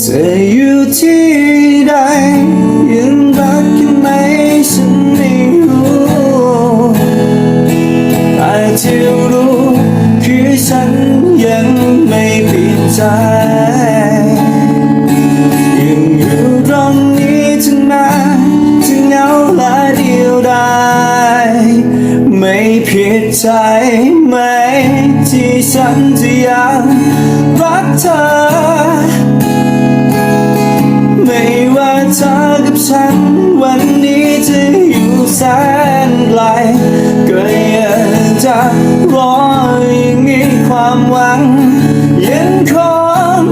เธออยู่ที่ใดยังรักกันไหมฉันไม่รู้แต่ที่รู้ ใจไหม ที่ฉันจะยังรักเธอ ไม่ว่าเธอกับฉัน วันนี้จะอยู่แสนไกลก็ยังจะรอยังมีความหวังยังคง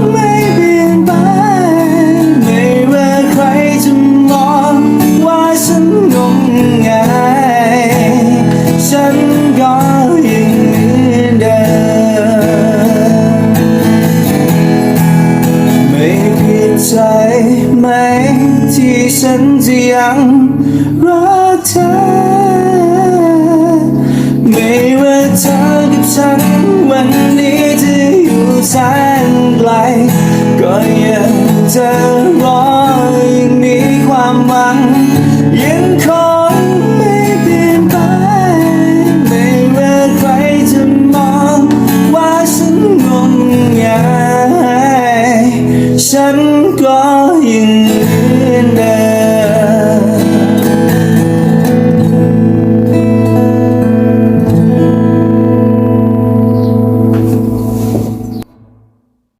ใจไหม ที่ฉันจะยังรักเธอ ไม่ว่าเธอกับฉันวันนี้จะอยู่แสนไกล ก็ยังจะรอยังมีความหวังยัง ก็ยัง